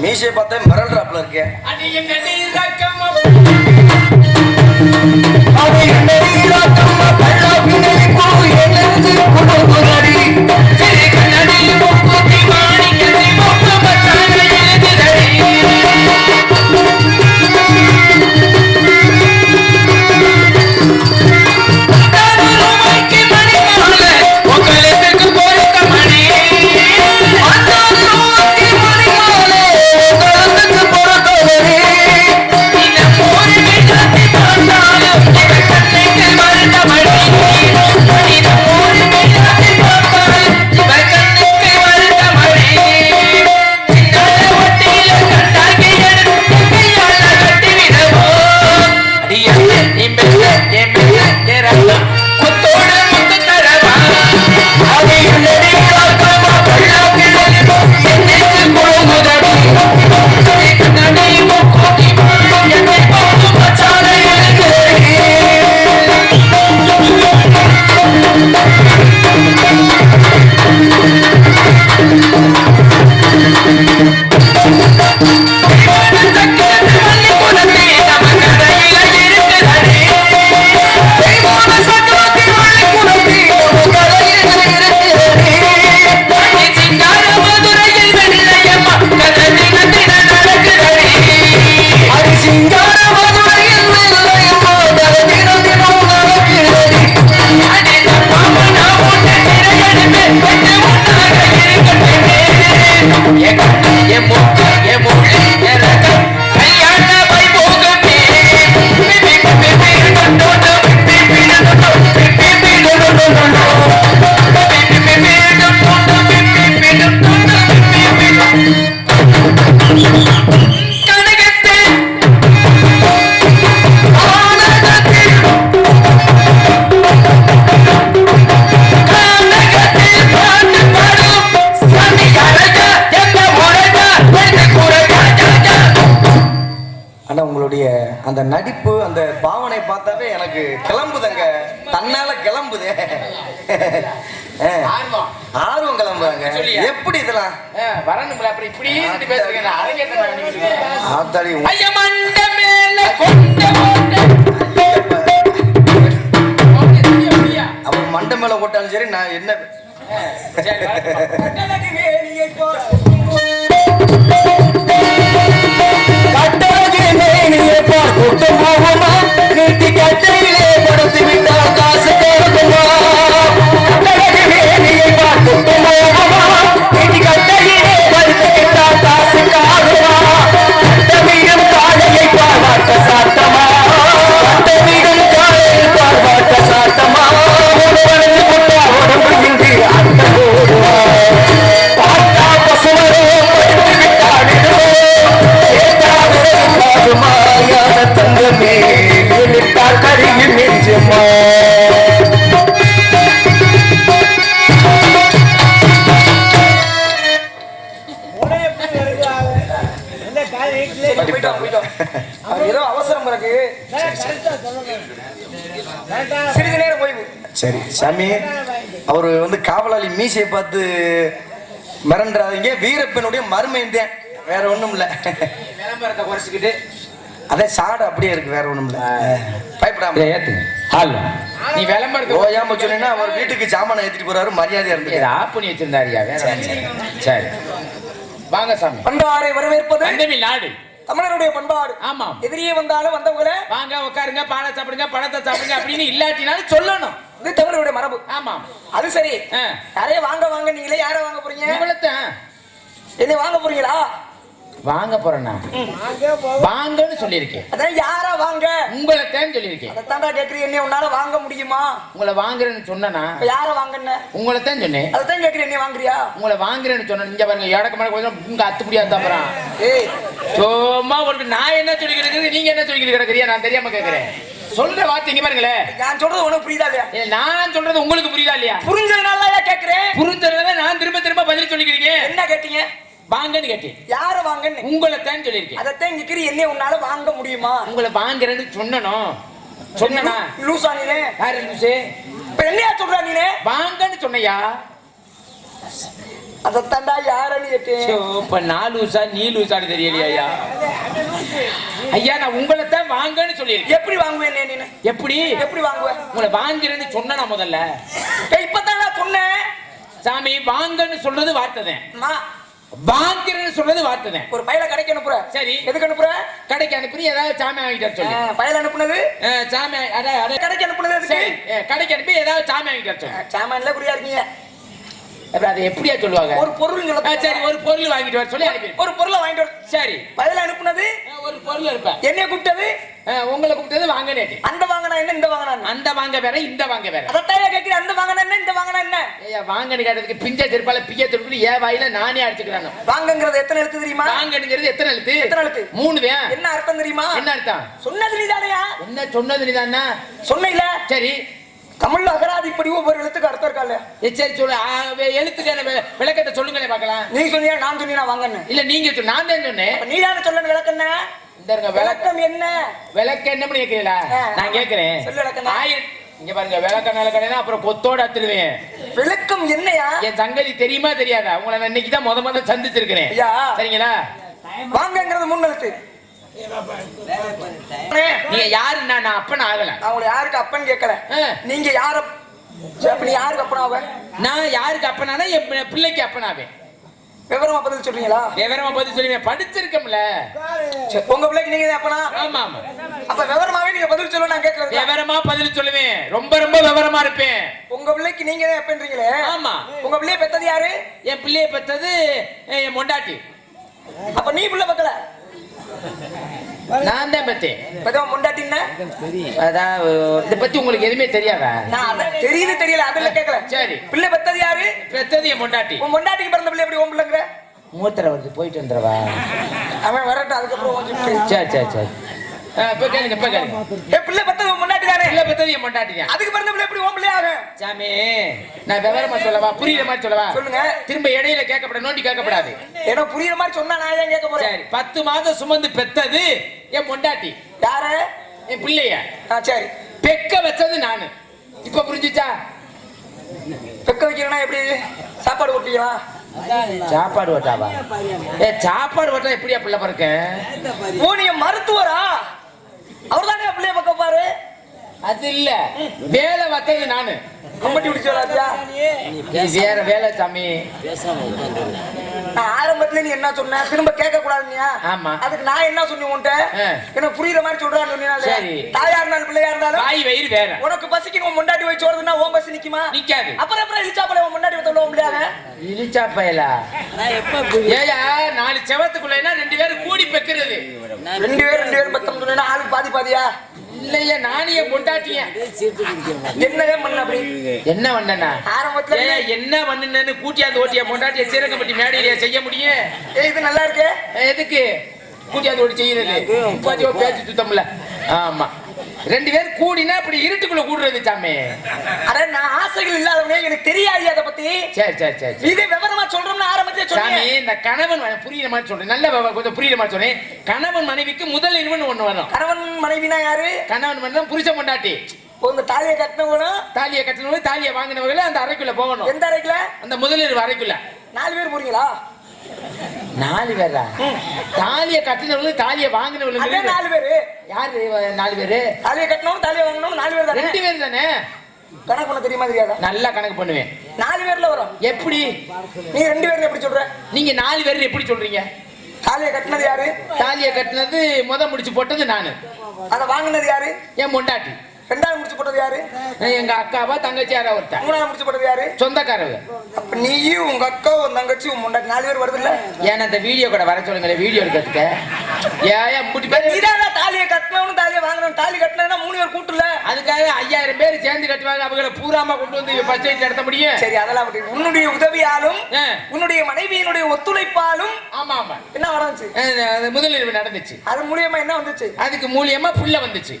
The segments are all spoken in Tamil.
மீசை பார்த்தா இருக்கேன் அடி என்னடி ரக்கமா அது என்னடி muñeca. அப்புறம் இப்படியே பேசுறீங்க. உங்க- ஐயா மண்ட மேல கொண்ட ஓட்ட அவன் மண்டை மேல போட்டாலும் சரி நான் என்ன கூட்டம் போகுமா? நீட்டி கட்டையிலே படுத்து விட்டால் காசு சரி சாமி. அவரு வந்து காவலாளி மீசையை பார்த்து மிரண்டுறாதீங்க. வீரப்பனுடைய மருமைந்தேன் வேற ஒண்ணும் இல்ல. விளம்பரத்தை குறைச்சிக்கிட்டு. அதே சாடு அப்படியே இருக்கு வேற ஒண்ணும் இல்ல. பயப்படாம. ஏத்துங்க ஹால் நீ விளம்பரத்தை ஓயாம சொன்னீங்கன்னா அவர் வீட்டுக்கு சாமான ஏத்திட்டு போறாரு மரியாதையா இருந்து ஆஃப் பண்ணி வச்சிருந்தாரியா வேற இல்ல. சரி. வாங்க சாமி. பண்பாரை வரவேற்பது பந்தமி நாடு. தமிழருடைய பண்பாடு. ஆமாம். எதிரியே வந்தாலும் வந்தவங்கள வாங்க உட்காருங்க பாலை சாப்பிடுங்க பழத்தை சாப்பிடுங்க அப்படின்னு இல்லாட்டினாலும் சொல்லணும். இது தமிழருடைய மரபு. ஆமாம் அது சரி. யாரைய வாங்க வாங்க நீங்களே யார வாங்க போறீங்க? என்னை வாங்க போறீங்களா? வாங்க போறேன்னா வாங்கன்னு சொல்லியிருக்கேன். அதான் யாரா வாங்க? உங்களைத்தான் சொல்லியிருக்கேன். அதைத்தாண்டா கேக்குறீங்க என்ன உன்னால வாங்க முடியுமா? உங்களை வாங்குறேன்னு சொன்னனா யார வாங்கன்னு உங்களைத்தான் சொன்னேன். அதைத்தான் கேக்குறீங்க என்ன வாங்குறியா? உங்களை வாங்குறேன்னு சொன்னேன். இங்க பாருங்க இடக்கு மேல கொஞ்சம் உங்க அத்துப்படியா தப்புறான் ஏய். சும்மா ஒரு நான் என்ன இருக்கிறது, நீங்க என்ன சொல்லிக்கிட்டு கிடக்குறியா நான் தெரியாம கேக்குறேன். சொல்ற வார்த்தை இங்க பாருங்களேன் நான் சொல்றது உனக்கு புரியுதா இல்லையா? நான் சொல்றது உங்களுக்கு புரியுதா இல்லையா? புரிஞ்சதுனால கேக்குறேன் புரிஞ்சதை நான் திரும்ப திரும்ப பதில் சொல்லிக்கிறீங்க. என்ன கேட்டீங்க? வாங்கன்னு கேட்டேன். யார வாங்கன்னு? உங்களை தான் சொல்லியிருக்கேன். அதைத்தான் கேக்குறீ என்ன உன்னால வாங்க முடியுமா? உங்களை வாங்குறேன்னு சொன்னனும் சொன்னனா? லூசா நீனே? யாரு லூசு? இப்ப என்னையா சொல்ற நீனே? வாங்கன்னு சொன்னையா? அதைத்தாண்டா யாருன்னு கேட்டேன் இப்ப நான் லூசா நீ லூசான்னு தெரியலையா ஐயா. ஐயா நான் உங்களை தான் வாங்கன்னு சொல்லியிருக்கேன். எப்படி வாங்குவேன் நீ எப்படி? எப்படி வாங்குவேன் உங்களை வாங்குறேன்னு சொன்னா முதல்ல? இப்பதான் நான் சொன்னேன் சாமி வாங்கன்னு சொல்றது வார்த்தை வாங்குறேன்னு சொல்றது வார்த்தை ஒரு பையல கடைக்கு அனுப்புற. சரி. எதுக்கு அனுப்புற? கடைக்கு அனுப்பி ஏதாவது சாமி வாங்கிட்டு சொல்லு. பையல அனுப்புனது? சாமி கடைக்கு அனுப்புனது கடைக்கு அனுப்பி ஏதாவது சாமி வாங்கிட்டு சொல்லு. சாமான்ல குறியா அதை எப்படியா சொல்லுவாங்க? ஒரு பொருள் சரி ஒரு பொருள் வாங்கிட்டு வர சொல்லி அனுப்பி. ஒரு பொருளை வாங்கிட்டு வர சரி. பையல அனுப்புனது? ஒரு பொருள் இருப்பேன் என்னைய கூப்பிட்டது? உங்களை கூப்பிட்டது வாங்க அந்த வாங்கினா என்ன இந்த வாங்கினா என்ன? அந்த வாங்க வேற இந்த வாங்க வேற. அதைத்தான் கேட்கிறேன் அந்த வாங்கினா என்ன இந்த வாங்கினா என்ன? ஐயா வாங்கன்னு கேட்டதுக்கு பிஞ்ச திருப்பால பிய திருப்பி ஏன் வாயில நானே அடிச்சுக்கிறாங்க. வாங்கங்கிறது எத்தனை எழுத்து தெரியுமா? வாங்கணுங்கிறது எத்தனை எழுத்து? எத்தனை எழுத்து? மூணு தான் என்ன அர்த்தம் தெரியுமா? என்ன அர்த்தம்? சொன்னது நீதானையா? என்ன சொன்னது நீதானா சொன்ன சரி. தமிழ்ல அகராதிப்படி ஒவ்வொரு எழுத்துக்கு அர்த்தம் இருக்கா இல்லையா? ஏ, சரி சொல்லு. வி- விளக்கத்தை சொல்லுங்களே பார்க்கலாம். நீ சொன்னியா நான் சொன்னியா வாங்கன்னு? இல்ல நீங்க நான் தான் சொன்னேன். நீ தானே சொல்லணும் விளக்கம் என்ன? இந்த இருங்க விளக்க. விளக்கம் என்ன? விளக்க என்ன பண்ணி கேட்கிறீங்களா ஆ, நான் கேட்கிறேன். சொல்லு விளக்கம். ஆயிரம் இங்க பாருங்க விளக்க நிலக்கடைனா அப்புறம் கொத்தோட அத்துருவேன். விளக்கம் என்னையா? என் சங்கதி தெரியுமா தெரியாதா? உங்களை நான் இன்னைக்கு தான் முத முத சந்திச்சிருக்கிறேன். ஐயா. சரிங்களா? வாங்கங்கிறது மூணு எழுத்து. நீங்க யாருன்னா நான் அப்பன் ஆகல. உங்களை யாருக்கு அப்பன்னு கேட்கல. நீங்க யார நீ யாருக்கு அப்பனாவ? நான் யாருக்கு அப்பனானா என் பிள்ளைக்கு அப்பனாவேன். விவரமா பதில் சொல்றீங்களா? விவரமா பதில் சொல்லுவேன் படிச்சிருக்கோம்ல. சரி, உங்க பிள்ளைக்கு நீங்க அப்பனா? ஆமா ஆமா. அப்ப விவரமாவே நீங்க பதில் சொல்ல நான் கேட்கறது விவரமா பதில் சொல்லுவேன். ரொம்ப ரொம்ப விவரமா இருப்பேன். உங்க பிள்ளைக்கு நீங்க தான் எப்பன்றீங்களே ஆமா. உங்க பிள்ளைய பெத்தது யாரு? என் பிள்ளைய பெத்தது என் மொண்டாட்டி அப்ப நீ பிள்ளை பக்கல? நான் தான் பெத்தேன் பெத்தவன் முண்டாட்டின்னா அதான் இதை பத்தி உங்களுக்கு எதுவுமே தெரியாதா? தெரியுது தெரியல அதுல கேட்கல சரி. பிள்ளை பெத்தது யாரு? பெத்தது என் மொண்டாட்டி. உன் முண்டாட்டிக்கு பிறந்த பிள்ளை எப்படி உன் பிள்ளைங்கிற? மூத்தரை வருது போயிட்டு வந்துடுவா அவன் வரட்டும் அதுக்கப்புறம். சரி சரி சரி. இப்ப கேளுங்க இப்ப கேளுங்க. ஏ பிள்ளை பெத்தது முண்டாட்டி தானே? பிள்ளை பெத்தது என் அதுக்கு பிறந்த பிள்ளை எப்படி பிள்ளை ஆகும் சாமி நான் விவரமா சொல்லவா? புரியுற மாதிரி சொல்லவா? சொல்லுங்க. திரும்ப இடையில கேட்கப்பட நோண்டி கேட்கப்படாது. ஏன்னா புரியுற மாதிரி சொன்னா நான் ஏன் கேட்க போறேன்? பத்து மாதம் சுமந்து பெத்தது என் மொண்டாட்டி யாரு? என் பிள்ளைய. ஆ சரி. பெக்க வச்சது நானு. இப்ப புரிஞ்சுச்சா? பெக்க வைக்கிறேன்னா எப்படி? சாப்பாடு கொடுப்பீங்களா சாப்பாடு ஓட்டாவா ஏ சாப்பாடு ஓட்டா எப்படியா பிள்ளை பிறக்க? ஓ நீங்க மருத்துவரா? அவர் தானே பிள்ளைய பக்க பாரு அது இல்ல. வேலை வச்சது நானு. கம்பட்டி பிடிச்சு வேற வேலை சாமி. நான் ஆரம்பத்துல நீ என்ன சொன்ன? திரும்ப கேட்க கூடாதுனியா ஆமா. அதுக்கு நான் என்ன சொன்னேன் உன்கிட்ட? ஆ. எனக்கு புரியுற மாதிரி சொல்றான்னு? சரி. தாயா இருந்தாலும் பிள்ளையா இருந்தாலும் வாய் வயிறு வேற. உனக்கு பசிக்கு உன் முண்டாட்டி வச்சு வருதுன்னா உன் பசி நிக்குமா? நிக்காது. அப்புறம் அப்புறம் இழிச்சாப்பல உன் முன்னாடி வந்து உன் முடியாத இழிச்சா பயலா ஏயா நாலு செவத்துக்குள்ளனா ரெண்டு பேரும் கூடி பெக்கிறது. ரெண்டு பேரும் ரெண்டு பேரும் பத்தம் சொன்னா ஆளுக்கு பாதி பாதியா? இல்லையா நானே பொண்டாட்டிய என்னதான் பண்ண அப்படி? என்ன பண்ணனா ஆரம்பத்துல என்ன பண்ணுன்னு கூட்டியாந்து ஓட்டியா பொண்டாட்டிய சீரகப்பட்டி மேடையில செய்ய முடியும்? ஏய் இது நல்லா இருக்கு. எதுக்கு? கூட்டியாந்து ஓட்டி செய்யறது. பேச்சு சுத்தம்ல ஆமா. ரெண்டு பேர் கூடினா இப்படி இருட்டுக்குள்ள கூடுறது சாமி. அட நான் ஆசைகள் இல்லாதவனே எனக்கு தெரியாது அதை பத்தி. சரி சரி சரி. இதே விவரமா சொல்றோம்னு ஆரம்பத்திலே சாமி இந்த கணவன் புரியுற மாதிரி சொல்றேன். நல்ல கொஞ்சம் புரியுற மாதிரி சொல்றேன். கணவன் மனைவிக்கு முதல் இருவன் ஒண்ணு வரும் கணவன் மனைவினா யாரு? கணவன் மனைவி புருஷ பொண்டாட்டி. இந்த தாலியை கட்டினவனும் தாலியை கட்டினவங்க தாலியை வாங்கினவங்கள அந்த அறைக்குள்ள போகணும். எந்த அறைக்குல அந்த முதலிரவு அறைக்குள்ள. நாலு பேர் போறீங்களா? நாலு பேரா? தாலியை கட்டினவங்க தாலியை அதே வாங்கினவங்க நாலு பேரு. யாரு நாலு பேரு? தாலியை கட்டணும் தாலியை வாங்கணும் நாலு பேர் ரெண்டு பேர் தானே? கணக்கு பண்ண தெரியுமா தெரியாதா? நல்லா கணக்கு பண்ணுவேன். நாலு பேர்ல வரும். எப்படி? நீ ரெண்டு பேர்ல எப்படி சொல்ற? நீங்க நாலு பேர் எப்படி சொல்றீங்க? தாலியை கட்டினது யாரு? தாலியை கட்டினது முத முடிச்சு போட்டது நானு. அதை வாங்கினது யாரு? என் பொண்டாட்டி. ரெண்டாவது முடிச்சு போட்டது யாரு? எங்க அக்காவா தங்கச்சியாரா ஒருத்தன்? மூணாவது முடிச்சு போட்டது யாரு? சொந்தக்காரங்க. அப்ப நீயும் உங்க அக்கா உன் தங்கச்சி உன் முண்டாட்டி நாலு பேர் வருது இல்ல ஏன் அந்த வீடியோ கூட வர சொல்லுங்களேன் வீடியோ எடுக்கிறதுக்கு? ஏன் முடி பேர் நீதான் தாலியை கட்டினவனும் தாலியை வாங்கினவன் தாலி கட்டினா மூணு பேர் கூட்டுல அதுக்காக ஐயாயிரம் பேர் சேர்ந்து கட்டுவாங்க அவங்கள பூராம கொண்டு வந்து பஸ் நடத்த முடியும். சரி அதெல்லாம் உன்னுடைய உதவியாலும். உன்னுடைய மனைவியினுடைய ஒத்துழைப்பாலும் ஆமா ஆமா. என்ன நடந்துச்சு? முதலிரவு நடந்துச்சு. அது மூலியமா என்ன வந்துச்சு? அதுக்கு மூலியமா புள்ள வந்துச்சு.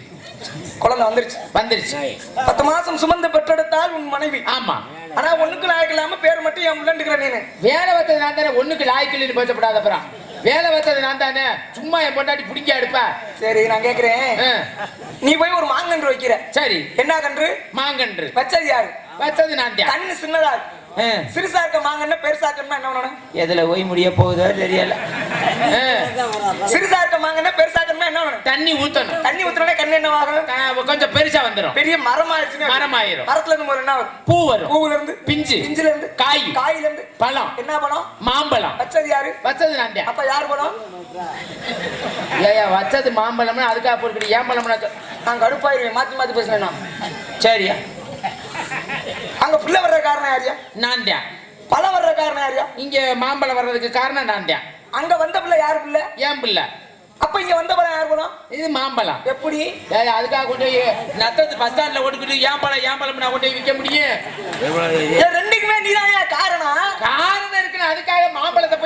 குழந்தை வந்துருச்சு. வந்துருச்சு. பத்து மாசம் சுமந்து பெற்றெடுத்தால் உன் மனைவி. ஆமா. ஆனா ஒண்ணுக்கு லாயக்கு இல்லாம பேர் மட்டும் என் முள்ளண்டுக்கிற நீனு. வேலை வத்தது நான் தானே ஒண்ணுக்கு லாய்க்கில்னு பேசப்படாத அப்புறம். வேலை வத்தது நான் தானே சும்மா என் பொண்டாட்டி பிடிக்க எடுப்ப சரி நான் கேக்குறேன். நீ போய் ஒரு மாங்கன்று வைக்கிற. சரி. என்ன கன்று? மாங்கன்று. வச்சது யாரு? வச்சது நான் தான். கண்ணு சின்னதா. சிறுசா இருக்க மாங்கன்னா பெருசா இருக்கணும்னா என்ன பண்ணணும்? எதுல போய் முடிய போகுதோ தெரியல. சிறுசா இருக்க மாங்கன்னா பெருசா இருக்கணும்னா என்ன பண்ணணும்? தண்ணி ஊத்தணும். தண்ணி ஊத்துறோட கண்ணு என்ன ஆகும்? கொஞ்சம் பெருசா வந்துரும். பெரிய மரம் ஆயிடுச்சுன்னா மரமாயிரும். மரத்துல இருந்து முதல்ல என்ன வரும் பூ வரும். பூவுல இருந்து பிஞ்சு. பிஞ்சுல இருந்து காய். காயில இருந்து பழம். என்ன பழம்? மாம்பழம். வச்சது யாரு? வச்சது நான் அப்ப யார் பழம்? ஏயா வச்சது மாம்பழம்னா அதுக்காக போட்டு ஏன் பழம்னா நான் கடுப்பாயிருவேன். மாத்தி மாத்தி பேசுறேன் சரியா? அங்க புள்ள வர்ற காரணம் யாரியா நான் தான் பழம் வர்ற காரணம் யாரியா இங்க மாம்பழம் வர்றதுக்கு காரணம் நான் தான் அங்க வந்த பிள்ளை யாரு பிள்ளை? ஏன் பிள்ளை? அப்ப இங்க வந்த பழம் யார் பழம் இது மாம்பழம். எப்படி? அதுக்காக கொண்டு நத்தத்து பஸ் ஸ்டாண்ட்ல ஓட்டுக்கிட்டு ஏன் பழம் ஏன் பழம் நான் கொண்டு விற்க முடியும்? ரெண்டுக்குமே நீதான் காரணம். காரணம் இருக்குன்னு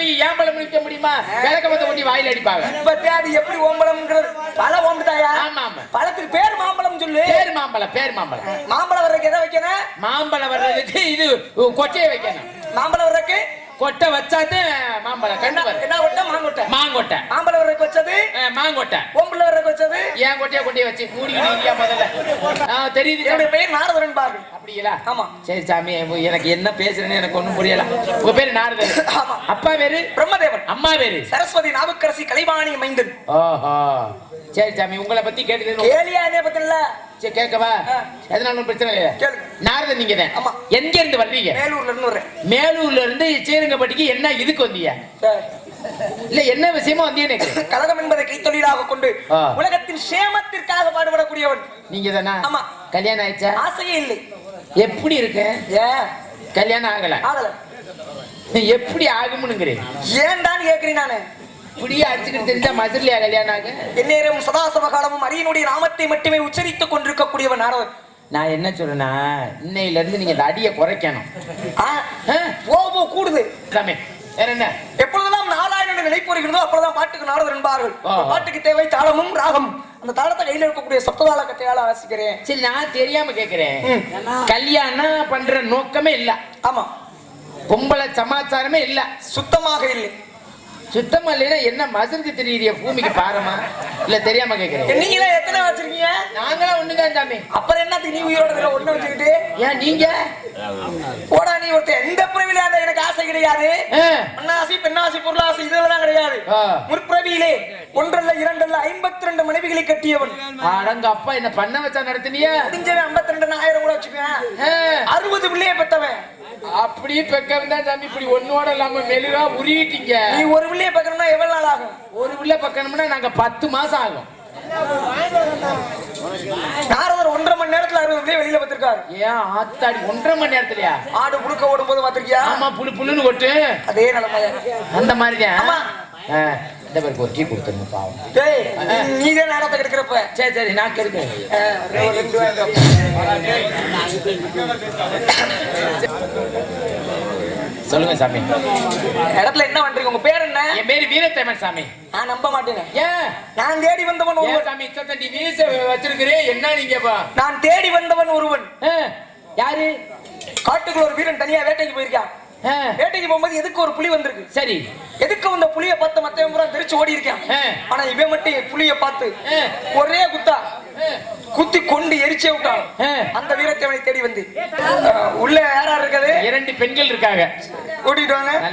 போய் ஏன் பழம் விற்க முடியுமா விளக்கமத்தை கொண்டு வாயில அடிப்பாங்க. இப்ப அது எப்படி ஓம்பளம்ங்கிறது? பழம் ஓம்புதாயா ஆமா, ஆமா. பழத்துக்கு பேர் மாம்பழம் சொல்லு. பேர் மாம்பழம் பேர் மாம்பழம். மாம்பழம் வர்றதுக்கு எதை வைக்கணும்? மாம்பழம் வர்றதுக்கு இது கொட்டையை வைக்கணும். மாம்பழம் வர்றதுக்கு கொட்டை வச்சாதான் மாம்பழம் கண்டு என்ன கொட்டை? மாங்கொட்டை. மாங்கொட்டை. மாம்பழம் வர்றதுக்கு வச்சது? மாங்கொட்டை. ஓம்புல வர்றதுக்கு வச்சது? ஏன் கொட்டையை கொண்டு வச்சு இருக்கியா முதல்ல? தெரியுது. என்னுடைய பெயர் நாரதரன் பாரு அப்படிங்களா? ஆமா. சரி சாமி எனக்கு என்ன பேசுறேன்னு எனக்கு ஒண்ணும் புரியல. உங்க பேரு நாரதர் ஆமா. அப்பா பேரு? பிரம்மதேவன். அம்மா பேரு? சரஸ்வதி நாவுக்கரசி கலைவாணி மைந்தன். ஓஹோ. சரி சாமி உங்களை பத்தி கேட்டது கேலியா இதே பத்தில சரி கேட்கவா. எதனால ஒண்ணும் பிரச்சனை இல்லையா. நாரதர் நீங்க தான் ஆமா. எங்க இருந்து வர்றீங்க? மேலூர்ல இருந்து வர்றேன். மேலூர்ல இருந்து சீரங்கப்பட்டிக்கு என்ன இதுக்கு வந்தீங்க. இல்ல என்ன விஷயமா எனக்கு? கழகம் என்பதை கைத்தொழிலாக கொண்டு. உலகத்தின் சேமத்திற்காக பாடுபடக்கூடியவன். நீங்க தானா ஆமா. கல்யாணம் ஆயிடுச்சா? ஆசையே இல்லை. எப்படி இருக்கு? ஏன் கல்யாணம் ஆகல. ஆகல. எப்படி ஆகும்னுங்கிறேன். ஏன்டான்னு கேக்குறேன் நானு? இப்படியே அடிச்சுக்கிட்டு தெரிஞ்சா மதுரையா கல்யாணம் ஆகும் எந்நேரம் சதாசவ காலமும் அரியனுடைய நாமத்தை மட்டுமே உச்சரித்துக் கொண்டிருக்கக்கூடியவன் நாரதன் நான் என்ன சொல்றேன்னா இன்னையில இருந்து நீங்க அடியை குறைக்கணும். போ கூடுது. சாமி வேற என்ன? எப்பொழுதெல்லாம் நாராயணன் நினைப்பு வருகிறதோ அப்பொழுதுதான் பாட்டுக்கு நாரதர் என்பார்கள். பாட்டுக்கு தேவை தாளமும் ராகம். அந்த தாளத்தை கையில இருக்கக்கூடிய சப்ததாள கத்தையால வாசிக்கிறேன். சரி நான் தெரியாம கேக்குறேன். கல்யாணம் பண்ற நோக்கமே இல்ல. ஆமா. பொம்பளை சமாச்சாரமே இல்ல. சுத்தமாக இல்லை. சுத்தமா இல்லைன்னா என்ன மதுருக்கு தெரியுறிய பூமிக்கு பாரமா? இல்ல தெரியாம கேக்குறேன் நீங்களே எத்தனை வச்சிருக்கீங்க? நாங்களாம் ஒண்ணுதான் சாமி. அப்புறம் என்னத்துக்கு நீ உயிரோட இருக்கிற ஒண்ணு வச்சுக்கிட்டு? ஏன் நீங்க? போடா நீ ஒருத்தன். எந்த பிறவில அந்த எனக்கு ஆசை கிடையாது. அண்ணாசி பெண்ணாசி பொருளாசை இதெல்லாம் கிடையாது. ஆ. முற்பிறவியிலே ஒன்றல்ல இரண்டல்ல ஐம்பத்தி ரெண்டு மனைவிகளை கட்டியவன். அடங்க அப்பா என்ன பண்ண வச்சா நடத்தினியா? முடிஞ்சவன் ஐம்பத்தி ரெண்டு ஆயிரம் கூட வச்சுக்குவேன். ஆ. அறுபது பிள்ளைய பெத்தவன். அப்படியே பெக்கம் தான் சாமி இப்படி ஒன்னோட இல்லாம மெழுகா உருவிட்டீங்க. நீ ஒரு பிள்ளைய பெக்கணும்னா எவ்வளவு நாள் ஆகும்? ஒரு உள்ள பக்கம்னா நாங்க பத்து மாசம் ஆகும். நாரதர் ஒன்றரை மணி நேரத்துல அறுபது வெளியில பத்திருக்காரு ஏன் ஆத்தாடி ஒன்றரை மணி நேரத்துலயா? ஆடு புழுக்க ஓடும் போது பாத்திருக்கியா ஆமா புழு புழுன்னு கொட்டு அதே நிலைமையா அந்த மாதிரிதான் ஆமா. இந்த பேருக்கு ஒரு டீ கொடுத்துருங்க பாவம். நீ- நீதான் நேரத்தை கெடுக்கிறப்ப. சரி சரி நான் கெடுக்கிறேன். சொல்லுங்க சாமி. இடத்துல என்ன பண்றீங்க? உங்க பேர் என்ன? என் பேரு வீரத்தேமன் சாமி. நான் நம்ப மாட்டேன். ஏன்? நான் தேடி வந்தவன் ஒருவன். சாமி இத்தனை வீச வச்சிருக்கிறேன் என்ன நீங்க? நான் தேடி வந்தவன் ஒருவன். யாரு? காட்டுக்குள்ள ஒரு வீரன் தனியா வேட்டைக்கு போயிருக்கான். வேட்டைக்கு போகும்போது எதுக்கு ஒரு புலி வந்திருக்கு? சரி. எதுக்கு வந்த புலிய பார்த்து மத்தவன் பூரா தெரிச்சு ஓடி இருக்கான். ஆனா இவன் மட்டும் புலிய பார்த்து. ஒரே குத்தா. குத்தி கொண்டு எரிச்சே விட்டான். அந்த வீரத்தேவனை தேடி வந்து. உள்ள யாரா இருக்குது? இரண்டு பெண்கள் இருக்காங்க. கூட்டிட்டு வாங்க. நல்லா